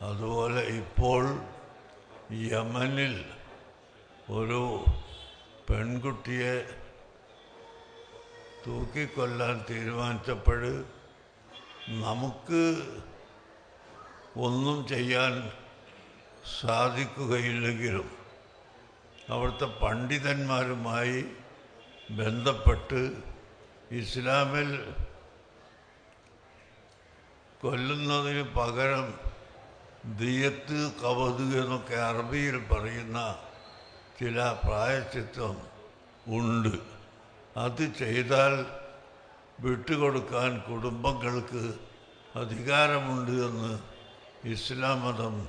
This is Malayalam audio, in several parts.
അതുപോലെ ഇപ്പോൾ യമനിൽ ഒരു പെൺകുട്ടിയെ തൂക്കിക്കൊല്ലാൻ തീരുമാനിച്ചപ്പോൾ നമുക്ക് ഒന്നും ചെയ്യാൻ സാധിക്കുകയില്ലെങ്കിലും അവിടുത്തെ പണ്ഡിതന്മാരുമായി ബന്ധപ്പെട്ട് ഇസ്ലാമിൽ കൊല്ലുന്നതിന് പകരം ദിയത്ത് കവത് എന്നൊക്കെ അറബിയിൽ പറയുന്ന ചില പ്രായച്ചിത്വം ഉണ്ട്. അത് ചെയ്താൽ വിട്ടുകൊടുക്കാൻ കുടുംബങ്ങൾക്ക് അധികാരമുണ്ട് എന്ന് ഇസ്ലാം മതം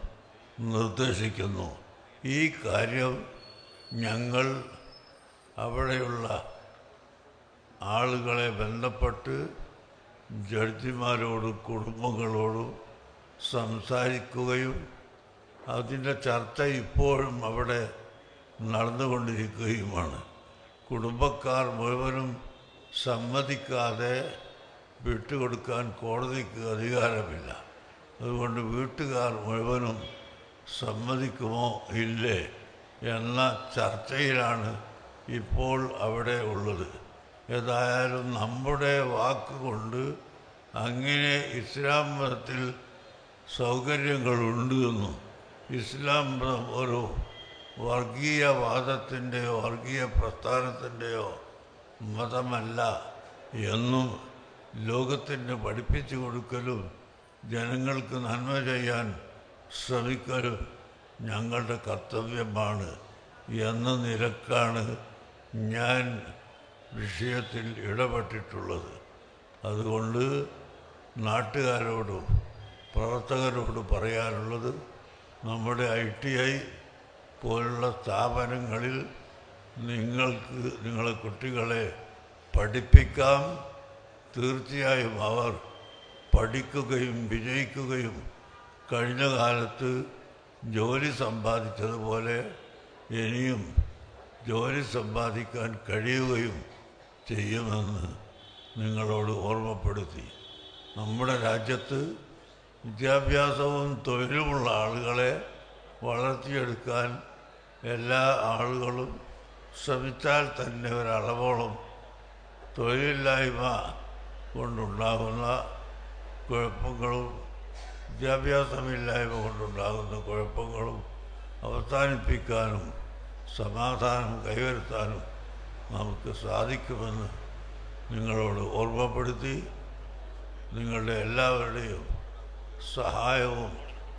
നിർദ്ദേശിക്കുന്നു. ഈ കാര്യം ഞങ്ങൾ അവിടെയുള്ള ആളുകളെ ബന്ധപ്പെട്ട് ജഡ്ജിമാരോടും കുടുംബങ്ങളോടും സംസാരിക്കുകയും അതിന്റെ ചർച്ച ഇപ്പോഴും അവിടെ നടന്നുകൊണ്ടിരിക്കുകയുമാണ്. കുടുംബക്കാർ മുഴുവനും സമ്മതിക്കാതെ വിട്ടുകൊടുക്കാൻ കോടതിക്ക് അധികാരമില്ല. അതുകൊണ്ട് വീട്ടുകാർ മുഴുവനും സമ്മതിക്കുമോ ഇല്ലേ എന്ന ചർച്ചയിലാണ് ഇപ്പോൾ അവിടെ ഉള്ളത്. ഏതായാലും നമ്മുടെ വാക്കുകൊണ്ട് അങ്ങനെ ഇസ്ലാം മതത്തിൽ സൗകര്യങ്ങളുണ്ട് എന്നും ഇസ്ലാം ഒരു വർഗീയവാദത്തിന്റെയോ വർഗീയ പ്രസ്ഥാനത്തിന്റെയോ മതമല്ല എന്നും ലോകത്തിന് പഠിപ്പിച്ചു കൊടുക്കലും ജനങ്ങൾക്ക് നന്മ ചെയ്യാൻ ശ്രമിക്കലും ഞങ്ങളുടെ കർത്തവ്യമാണ് എന്ന നിലക്കാണ് ഞാൻ വിഷയത്തിൽ ഇടപെട്ടിട്ടുള്ളത്. അതുകൊണ്ട് നാട്ടുകാരോടും പ്രവർത്തകരോട് പറയാനുള്ളത് നമ്മുടെ ഐ ടി ഐ പോലുള്ള സ്ഥാപനങ്ങളിൽ നിങ്ങൾക്ക് നിങ്ങളെ കുട്ടികളെ പഠിപ്പിക്കാം. തീർച്ചയായും അവർ പഠിക്കുകയും വിജയിക്കുകയും കഴിഞ്ഞ കാലത്ത് ജോലി സമ്പാദിച്ചതുപോലെ ഇനിയും ജോലി സമ്പാദിക്കാൻ കഴിയുകയും ചെയ്യുമെന്ന് നിങ്ങളോട് ഓർമ്മപ്പെടുത്തി. നമ്മുടെ രാജ്യത്ത് വിദ്യാഭ്യാസവും തൊഴിലുമുള്ള ആളുകളെ വളർത്തിയെടുക്കാൻ എല്ലാ ആളുകളും ശ്രമിച്ചാൽ തന്നെ ഒരളവോളം തൊഴിലില്ലായ്മ കൊണ്ടുണ്ടാകുന്ന കുഴപ്പങ്ങളും വിദ്യാഭ്യാസമില്ലായ്മ കൊണ്ടുണ്ടാകുന്ന കുഴപ്പങ്ങളും അവസാനിപ്പിക്കാനും സമാധാനം കൈവരുത്താനും നമുക്ക് സാധിക്കുമെന്ന് നിങ്ങളോട് ഓർമ്മപ്പെടുത്തി നിങ്ങളുടെ എല്ലാവരുടെയും ਸਹਾਇਓ